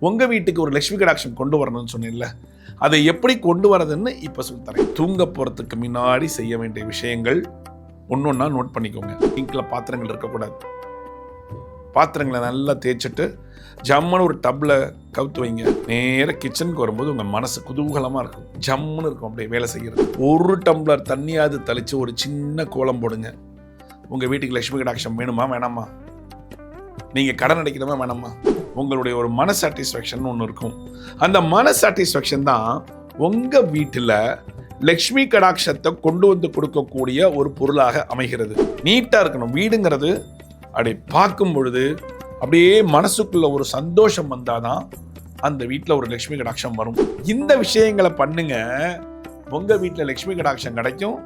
உங்கள் வீட்டுக்கு ஒரு லக்ஷ்மி கடாட்சம் கொண்டு வரணும்னு சொன்னேன்ல அதை எப்படி கொண்டு வரதுன்னு இப்போ சொல்லித்தரேன் தூங்க போகிறதுக்கு முன்னாடி செய்ய வேண்டிய விஷயங்கள் ஒன்று ஒன்றா நோட் பண்ணிக்கோங்க. சிங்கில் பாத்திரங்கள் இருக்கக்கூடாது. பாத்திரங்களை நல்லா தேய்ச்சிட்டு ஜம்முன்னு ஒரு டப்பில் கவுத்து வைங்க. நேராக கிச்சனுக்கு வரும்போது உங்கள் மனசு குதூகலமாக இருக்கும். ஜம்முன்னு இருக்கும் அப்படியே வேலை செய்கிறது ஒரு டம்ளர் தண்ணியாவது தெளித்து ஒரு சின்ன கோலம் போடுங்க. உங்கள் வீட்டுக்கு லட்சுமி கடாட்சம் வேணுமா வேணாமா? நீங்கள் கடன் அடைக்கணுமா வேணாமா? உங்களுடைய ஒரு மன சாட்டிஸ்ஃபேக்ஷன் ஒன்று இருக்கும். அந்த மன சாட்டிஸ்ஃபேக்ஷன் தான் உங்கள் வீட்டில் லக்ஷ்மி கடாட்சத்தை கொண்டு வந்து கொடுக்கக்கூடிய ஒரு பொருளாக அமைகிறது. நீட்டாக இருக்கணும். வீடுங்கிறது அப்படி பார்க்கும் பொழுது அப்படியே மனசுக்குள்ள ஒரு சந்தோஷம் வந்தாதான் அந்த வீட்டில் ஒரு லக்ஷ்மி கடாட்சம் வரும். இந்த விஷயங்களை பண்ணுங்க. உங்கள் வீட்டில் லக்ஷ்மி கடாட்சம் கிடைக்கும்.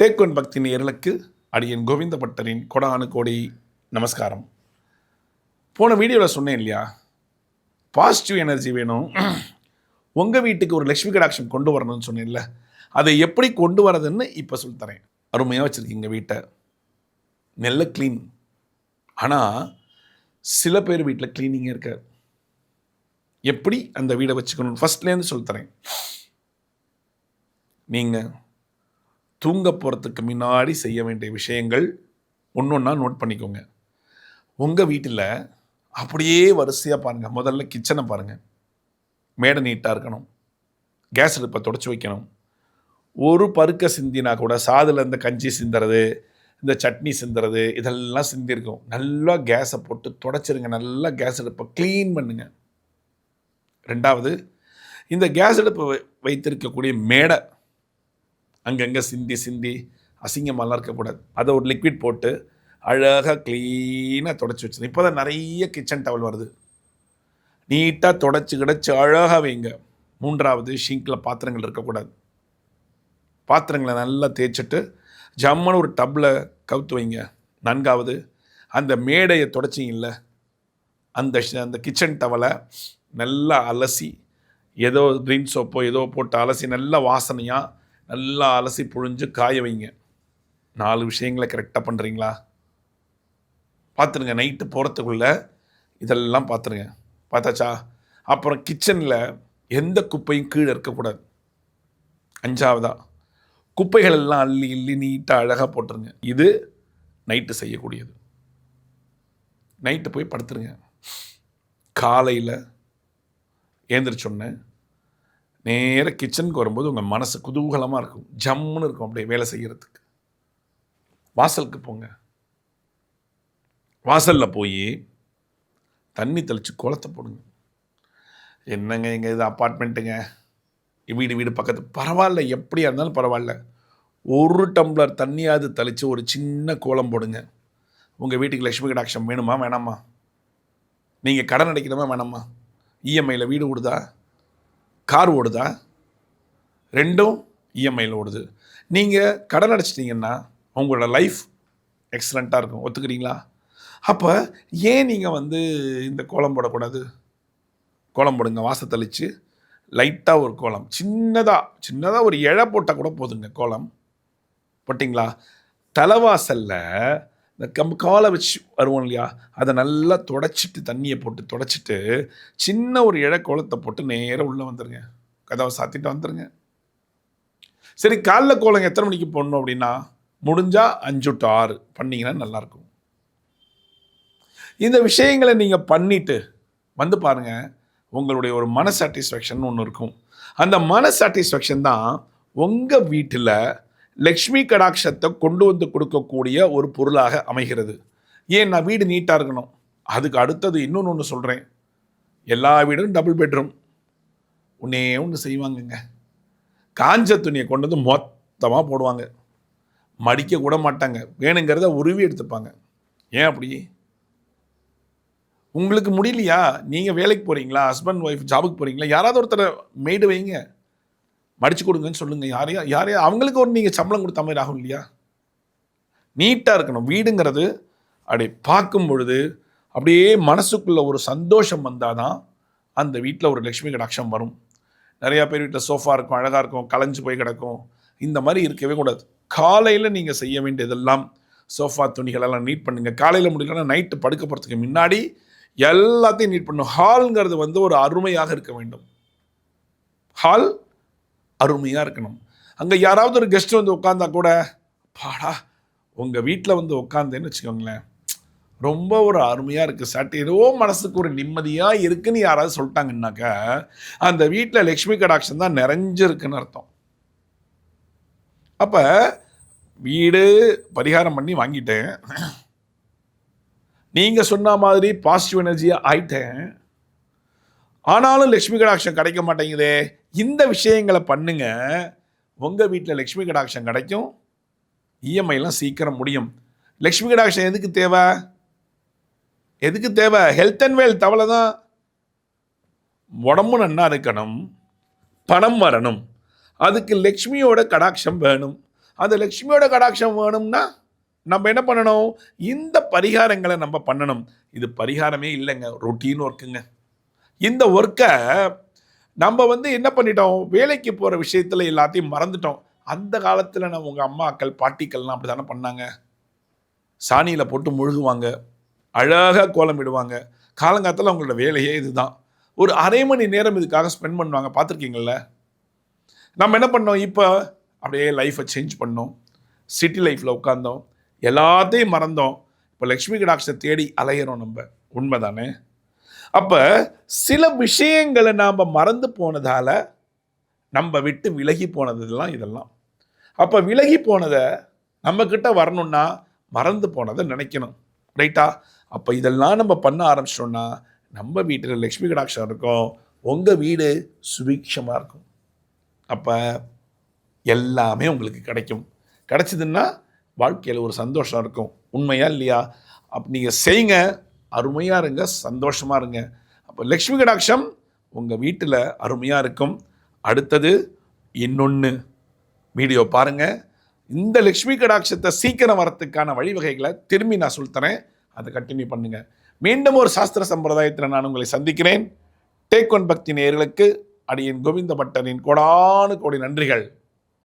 தேக்கோன் பக்தி நேர்களுக்கு அடியன் கோவிந்த பட்டரின் கொடானு கோடி நமஸ்காரம். போன வீடியோவில் சொன்னேன் இல்லையா? பாசிட்டிவ் எனர்ஜி வேணும். உங்கள் வீட்டுக்கு ஒரு லக்ஷ்மி கடாட்சம் கொண்டு வரணும்னு சொன்னேன்ல. அதை எப்படி கொண்டு வரதுன்னு இப்போ சொல்லித்தரேன் அருமையாக வச்சுருக்கீங்க வீட்டை. நல்ல க்ளீன் ஆனால் சில பேர் வீட்டில் க்ளீனிங்கே இருக்காது. எப்படி அந்த வீடை வச்சுக்கணும் ஃபஸ்ட்லேருந்து சொல்லித்தரேன் நீங்கள் தூங்க போகிறதுக்கு முன்னாடி செய்ய வேண்டிய விஷயங்கள் ஒன்று ஒன்றா நோட் பண்ணிக்கோங்க. உங்கள் வீட்டில் அப்படியே வரிசையாக பாருங்கள் முதல்ல கிச்சனை பாருங்கள் மேடை நீட்டாக இருக்கணும். கேஸ் அடுப்பை தொடச்சி வைக்கணும். ஒரு பருக்க சிந்தினா கூட சாதில் இந்த கஞ்சி சிந்துறது இந்த சட்னி சிந்துறது இதெல்லாம் சிந்திருக்கும். நல்லா கேஸை போட்டு தொடச்சிருங்க. நல்லா கேஸ் அடுப்பை க்ளீன் பண்ணுங்க. ரெண்டாவது இந்த கேஸ் அடுப்பை வை- வைத்திருக்கக்கூடிய மேடை அங்கங்கே சிந்தி சிந்தி அசிங்கமாலாம் இருக்கக்கூடாது அதை ஒரு லிக்விட் போட்டு அழகாக க்ளீனாக தொடச்சி வச்சு இப்போ தான் நிறைய கிச்சன் டவல் வருது. நீட்டாக தொடச்சி கிடச்சி அழகாக வைங்க. மூன்றாவது ஷிங்கில் பாத்திரங்கள் இருக்கக்கூடாது பாத்திரங்களை நல்லா தேய்ச்சிட்டு ஜம்முன்னு ஒரு டப்பில் கவுத்து வைங்க. நான்காவது அந்த மேடையை தொடச்சிங்கல்ல அந்த அந்த கிச்சன் டவலை நல்லா அலசி ஏதோ க்ரீன் சோப்போ ஏதோ போட்டு அலசி நல்லா வாசனையாக நல்லா அலசி புழிஞ்சு காய வைங்க. நாலு விஷயங்களை கரெக்டாக பண்ணுறீங்களா பார்த்துருங்க நைட்டு போகிறதுக்குள்ள இதெல்லாம் பார்த்துருங்க. பார்த்தாச்சா? அப்புறம் கிச்சனில் எந்த குப்பையும் கீழே இருக்கக்கூடாது. அஞ்சாவதா? குப்பைகள் எல்லாம் அள்ளி அள்ளி நீட்டாக அழகாக போட்டுருங்க. இது நைட்டு செய்யக்கூடியது. நைட்டு போய் படுத்துருங்க. காலையில் ஏந்திரிச்சோன்னே நேராக கிச்சனுக்கு வரும்போது உங்கள் மனசு குதூகலமாக இருக்கும். ஜம்முன்னு இருக்கும் அப்படியே வேலை செய்கிறதுக்கு வாசலுக்கு போங்க. வாசலில் போய் தண்ணி தெளித்து குளத்தை போடுங்க. என்னங்க எங்கள் இது அப்பார்ட்மெண்ட்டுங்க வீடு வீடு பக்கத்து பரவாயில்ல. எப்படியா இருந்தாலும் பரவாயில்ல. ஒரு டம்ளர் தண்ணியாவது தெளித்து ஒரு சின்ன கோலம் போடுங்க. உங்கள் வீட்டுக்கு லட்சுமி கடாட்சம் வேணுமா வேணாமா? நீங்கள் கடன் அடைக்கணுமா வேணாமா? இஎம்ஐயில் வீடு விடுதா கார் ஓடுதா? ரெண்டும் இஎம்ஐயில் ஓடுது. நீங்கள் கடன் அடைச்சிட்டிங்கன்னா உங்களோட லைஃப் எக்ஸலண்ட்டாக இருக்கும். ஒத்துக்கிறீங்களா? அப்போ ஏன் நீங்கள் வந்து இந்த கோலம் போடக்கூடாது? கோலம் போடுங்க. வாசத்தளிச்சு லைட்டாக ஒரு கோலம். சின்னதாக சின்னதாக ஒரு இழை போட்டால் கூட போதுங்க கோலம். போட்டிங்களா? தலைவாசலில் இந்த கம் காலை வச்சு வருவோம் இல்லையா? அதை நல்லா தொடச்சிட்டு தண்ணியை போட்டு தொடச்சிட்டு சின்ன ஒரு இழை கோலத்தை போட்டு நேராக உள்ளே வந்துடுங்க கதவை சாத்திட்டு வந்துடுங்க சரி காலைல கோலம் எத்தனை மணிக்கு போடணும் அப்படின்னா? முடிஞ்சால் அஞ்சு டு ஆறு. பண்ணிங்கன்னா நல்லாயிருக்கும். இந்த விஷயங்களை நீங்கள் பண்ணிட்டு வந்து பாருங்கள் உங்களுடைய ஒரு மன சாட்டிஸ்ஃபேக்ஷன் ஒன்று இருக்கும். அந்த மன சாட்டிஸ்ஃபேக்ஷன் தான் உங்கள் வீட்டில் லக்ஷ்மி கடாட்சத்தை கொண்டு வந்து கொடுக்கக்கூடிய ஒரு பொருளாக அமைகிறது. ஏன் நான் வீடு நீட்டாக இருக்கணும்? அதுக்கு அடுத்தது இன்னொன்று ஒன்று சொல்கிறேன் எல்லா வீடும் டபுள் பெட்ரூம் ஒன்றே ஒன்று செய்வாங்கங்க. காஞ்ச துணியை கொண்டு வந்து மொத்தமாக போடுவாங்க. மடிக்க கூட மாட்டாங்க. வேணுங்கிறத உருவி எடுத்துப்பாங்க. ஏன் அப்படி? உங்களுக்கு முடியலையா? நீங்கள் வேலைக்கு போகிறீங்களா ஹஸ்பண்ட் ஒய்ஃப் ஜாபுக்கு போகிறீங்களா யாராவது ஒருத்தரை மெய்டு வைங்க. மடிச்சு கொடுங்கன்னு சொல்லுங்கள் யாரையா யாரையா அவங்களுக்கு ஒரு நீங்கள் சம்பளம் கொடுத்த மாதிரி ஆகும் இல்லையா? நீட்டாக இருக்கணும். வீடுங்கிறது அப்படி பார்க்கும் பொழுது அப்படியே மனசுக்குள்ள ஒரு சந்தோஷம் வந்தால் தான் அந்த வீட்டில் ஒரு லக்ஷ்மி கடாட்சம் வரும். நிறையா பேர் வீட்டில் சோஃபா இருக்கும் அழகாக இருக்கும் கலைஞ்சு போய் கிடக்கும். இந்த மாதிரி இருக்கவே கூடாது. காலையில் நீங்கள் செய்ய வேண்டியதெல்லாம் சோஃபா துணிகளெல்லாம் நீட் பண்ணுங்கள் காலையில் முடியலன்னா நைட்டு படுக்க போகிறதுக்கு முன்னாடி எல்லாத்தையும் நீட் பண்ணும் ஹால்ங்கிறது வந்து ஒரு அருமையாக இருக்க வேண்டும். ஹால் அருமையாக இருக்கணும். அங்கே யாராவது ஒரு கெஸ்ட் வந்து உட்காந்தா கூட பாடா உங்கள் வீட்டில் வந்து உட்காந்தேன்னு வச்சுக்கோங்களேன். ரொம்ப ஒரு அருமையாக இருக்குது சாட்டி ஏதோ மனசுக்கு ஒரு நிம்மதியாக இருக்குன்னு யாராவது சொல்லிட்டாங்கன்னாக்கா அந்த வீட்டில் லக்ஷ்மி கடாட்சம் தான் நிறைஞ்சிருக்குன்னு அர்த்தம். அப்போ வீடு பரிகாரம் பண்ணி வாங்கிட்டேன். நீங்கள் சொன்ன மாதிரி பாசிட்டிவ் எனர்ஜியாக ஆயிட்டேன். ஆனாலும் லக்ஷ்மி கடாட்சம் கிடைக்க மாட்டேங்குதே. இந்த விஷயங்களை பண்ணுங்க. உங்கள் வீட்டில் லக்ஷ்மி கடாட்சம் கிடைக்கும். இஎம்ஐலாம் சீக்கிரம் முடியும். லக்ஷ்மி கடாட்சம் எதுக்கு தேவை? எதுக்கு தேவை? ஹெல்த் அண்ட் வெல்த் அவ்வளோதான் உடம்பு நன்னா இருக்கணும். பணம் வரணும். அதுக்கு லக்ஷ்மியோட கடாட்சம் வேணும். அந்த லக்ஷ்மியோட கடாட்சம் வேணும்னா நம்ம என்ன பண்ணணும்? இந்த பரிகாரங்களை நம்ம பண்ணணும். இது பரிகாரமே இல்லைங்க. ரொட்டீன் ஒர்க்குங்க இந்த ஒர்க்கை நம்ம வந்து என்ன பண்ணிட்டோம்? வேலைக்கு போகிற விஷயத்தில் எல்லாத்தையும் மறந்துட்டோம். அந்த காலத்தில் நம்ம உங்கள் அம்மாக்கள் பாட்டிக்கள்லாம் அப்படி தானே பண்ணாங்க? சாணியில் போட்டு முழுகுவாங்க. அழகாக கோலமிடுவாங்க. காலங்காலத்தில் அவங்களோட வேலையே இதுதான். ஒரு அரை மணி நேரம் இதுக்காக ஸ்பெண்ட் பண்ணுவாங்க. பார்த்துருக்கீங்கள நம்ம என்ன பண்ணோம்? இப்போ அப்படியே லைஃப்பை சேஞ்ச் பண்ணோம். சிட்டி லைஃப்பில் உட்காந்தோம் எல்லாத்தையும் மறந்தோம். இப்போ லக்ஷ்மி கடாட்சத்தை தேடி அலையிறோம் நம்ம. உண்மை தானே அப்போ சில விஷயங்களை நாம் மறந்து போனதால் நம்ம விட்டு விலகி போனதெல்லாம் இதெல்லாம். அப்போ விலகி போனதை நம்மக்கிட்ட வரணும்னா மறந்து போனதை நினைக்கணும். ரைட்டா? அப்போ இதெல்லாம் நம்ம பண்ண ஆரம்பிச்சிட்டோம்னா நம்ம வீட்டில் லக்ஷ்மி கடாட்சம் இருக்கும். உங்கள் வீடு சுபிக்ஷமாக இருக்கும். அப்போ எல்லாமே உங்களுக்கு கிடைக்கும். கிடைச்சதுன்னா வாழ்க்கையில் ஒரு சந்தோஷம் இருக்கும். உண்மையா இல்லையா? அப்போ நீங்கள் செய்யுங்க அருமையாக இருங்க சந்தோஷமாக இருங்க. அப்போ லக்ஷ்மி கடாட்சம் உங்கள் வீட்டில் அருமையாக இருக்கும். அடுத்தது இன்னொன்று வீடியோ பாருங்கள் இந்த லக்ஷ்மி கடாட்சத்தை சீக்கிரம் வரத்துக்கான வழிவகைகளை திரும்பி நான் சொல்லித்தரேன் அதை கண்டினியூ பண்ணுங்கள் மீண்டும் ஒரு சாஸ்திர சம்பிரதாயத்தில் நான் உங்களை சந்திக்கிறேன். டேக் ஒன் பக்தி நேர்களுக்கு அடியின் கோவிந்த பட்டரின் கோடானு கோடி நன்றிகள்.